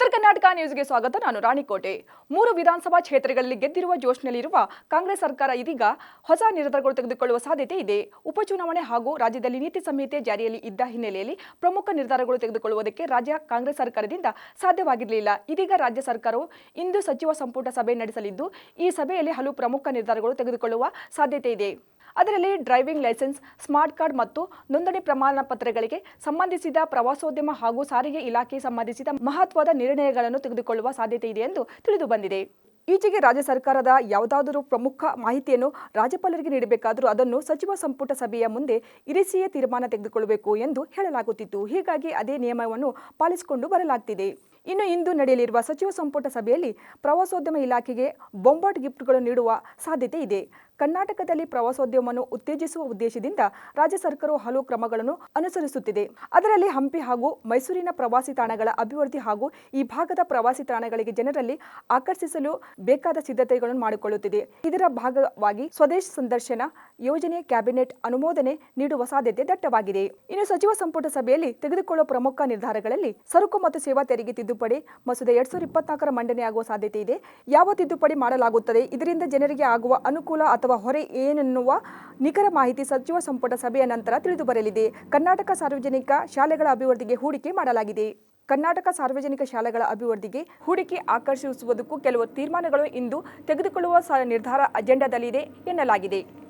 ಉತ್ತರ ಕರ್ನಾಟಕ ನ್ಯೂಸ್ಗೆ ಸ್ವಾಗತ. ನಾನು ರಾಣಿಕೋಟೆ. ಮೂರು ವಿಧಾನಸಭಾ ಕ್ಷೇತ್ರಗಳಲ್ಲಿ ಗೆದ್ದಿರುವ ಜೋಶ್ನಲ್ಲಿರುವ ಕಾಂಗ್ರೆಸ್ ಸರ್ಕಾರ ಇದೀಗ ಹೊಸ ನಿರ್ಧಾರಗಳು ತೆಗೆದುಕೊಳ್ಳುವ ಸಾಧ್ಯತೆ ಇದೆ. ಉಪಚುನಾವಣೆ ಹಾಗೂ ರಾಜ್ಯದಲ್ಲಿ ನೀತಿ ಸಂಹಿತೆ ಜಾರಿಯಲ್ಲಿ ಇದ್ದ ಹಿನ್ನೆಲೆಯಲ್ಲಿ ಪ್ರಮುಖ ನಿರ್ಧಾರಗಳು ತೆಗೆದುಕೊಳ್ಳುವುದಕ್ಕೆ ರಾಜ್ಯ ಕಾಂಗ್ರೆಸ್ ಸರ್ಕಾರದಿಂದ ಸಾಧ್ಯವಾಗಿರಲಿಲ್ಲ. ಇದೀಗ ರಾಜ್ಯ ಸರ್ಕಾರವು ಇಂದು ಸಚಿವ ಸಂಪುಟ ಸಭೆ ನಡೆಸಲಿದ್ದು, ಈ ಸಭೆಯಲ್ಲಿ ಹಲವು ಪ್ರಮುಖ ನಿರ್ಧಾರಗಳು ತೆಗೆದುಕೊಳ್ಳುವ ಸಾಧ್ಯತೆ ಇದೆ. ಅದರಲ್ಲಿ ಡ್ರೈವಿಂಗ್ ಲೈಸೆನ್ಸ್, ಸ್ಮಾರ್ಟ್ ಕಾರ್ಡ್ ಮತ್ತು ನೋಂದಣಿ ಪ್ರಮಾಣ ಪತ್ರಗಳಿಗೆ ಸಂಬಂಧಿಸಿದ ಪ್ರವಾಸೋದ್ಯಮ ಹಾಗೂ ಸಾರಿಗೆ ಇಲಾಖೆ ಸಂಬಂಧಿಸಿದ ಮಹತ್ವದ ನಿರ್ಣಯಗಳನ್ನು ತೆಗೆದುಕೊಳ್ಳುವ ಸಾಧ್ಯತೆ ಇದೆ ಎಂದು ತಿಳಿದು ಬಂದಿದೆ. ಈಚೆಗೆ ರಾಜ್ಯ ಸರ್ಕಾರದ ಯಾವುದಾದರೂ ಪ್ರಮುಖ ಮಾಹಿತಿಯನ್ನು ರಾಜ್ಯಪಾಲರಿಗೆ ನೀಡಬೇಕಾದರೂ ಅದನ್ನು ಸಚಿವ ಸಂಪುಟ ಸಭೆಯ ಮುಂದೆ ಇರಿಸಿಯೇ ತೀರ್ಮಾನ ತೆಗೆದುಕೊಳ್ಳಬೇಕು ಎಂದು ಹೇಳಲಾಗುತ್ತಿತ್ತು. ಹೀಗಾಗಿ ಅದೇ ನಿಯಮವನ್ನು ಪಾಲಿಸಿಕೊಂಡು ಬರಲಾಗುತ್ತಿದೆ ಇನ್ನು ಇಂದು ನಡೆಯಲಿರುವ ಸಚಿವ ಸಂಪುಟ ಸಭೆಯಲ್ಲಿ ಪ್ರವಾಸೋದ್ಯಮ ಇಲಾಖೆಗೆ ಬೊಂಬಾಟ್ ಗಿಫ್ಟ್ಗಳು ನೀಡುವ ಸಾಧ್ಯತೆ ಇದೆ. ಕರ್ನಾಟಕದಲ್ಲಿ ಪ್ರವಾಸೋದ್ಯಮವನ್ನು ಉತ್ತೇಜಿಸುವ ಉದ್ದೇಶದಿಂದ ರಾಜ್ಯ ಸರ್ಕಾರವು ಹಲವು ಕ್ರಮಗಳನ್ನು ಅನುಸರಿಸುತ್ತಿದೆ. ಅದರಲ್ಲಿ ಹಂಪಿ ಹಾಗೂ ಮೈಸೂರಿನ ಪ್ರವಾಸಿ ತಾಣಗಳ ಅಭಿವೃದ್ಧಿ ಹಾಗೂ ಈ ಭಾಗದ ಪ್ರವಾಸಿ ತಾಣಗಳಿಗೆ ಜನರಲ್ಲಿ ಆಕರ್ಷಿಸಲು ಬೇಕಾದ ಸಿದ್ಧತೆಗಳನ್ನು ಮಾಡಿಕೊಳ್ಳುತ್ತಿದೆ. ಇದರ ಭಾಗವಾಗಿ ಸ್ವದೇಶ ಸಂದರ್ಶನ ಯೋಜನೆ ಕ್ಯಾಬಿನೆಟ್ ಅನುಮೋದನೆ ನೀಡುವ ಸಾಧ್ಯತೆ ದಟ್ಟವಾಗಿದೆ. ಇನ್ನು ಸಚಿವ ಸಂಪುಟ ಸಭೆಯಲ್ಲಿ ತೆಗೆದುಕೊಳ್ಳುವ ಪ್ರಮುಖ ನಿರ್ಧಾರಗಳಲ್ಲಿ ಸರಕು ಮತ್ತು ಸೇವಾ ತೆರಿಗೆ ತಿದ್ದುಪಡಿ, ಮಸೂದೆ ಎರಡ್ ಸಾವಿರದ ಇಪ್ಪತ್ನಾಲ್ಕರ ಮಂಡನೆಯಾಗುವ ಸಾಧ್ಯತೆ ಇದೆ. ಯಾವ ತಿದ್ದುಪಡಿ ಮಾಡಲಾಗುತ್ತದೆ? ಇದರಿಂದ ಜನರಿಗೆ ಆಗುವ ಅನುಕೂಲ ಅಥವಾ ಹೊರೆ ಏನೆನ್ನುವ ನಿಖರ ಮಾಹಿತಿ ಸಚಿವ ಸಂಪುಟ ಸಭೆಯ ನಂತರ ತಿಳಿದು ಬರಲಿದೆ. ಕರ್ನಾಟಕ ಸಾರ್ವಜನಿಕ ಶಾಲೆಗಳ ಅಭಿವೃದ್ಧಿಗೆ ಹೂಡಿಕೆ ಮಾಡಲಾಗಿದೆ. ಕರ್ನಾಟಕ ಸಾರ್ವಜನಿಕ ಶಾಲೆಗಳ ಅಭಿವೃದ್ಧಿಗೆ ಹೂಡಿಕೆ ಆಕರ್ಷಿಸುವುದಕ್ಕೂ ಕೆಲವು ತೀರ್ಮಾನಗಳು ಇಂದು ತೆಗೆದುಕೊಳ್ಳುವ ನಿರ್ಧಾರ ಅಜೆಂಡಾದಲ್ಲಿದೆ ಎನ್ನಲಾಗಿದೆ.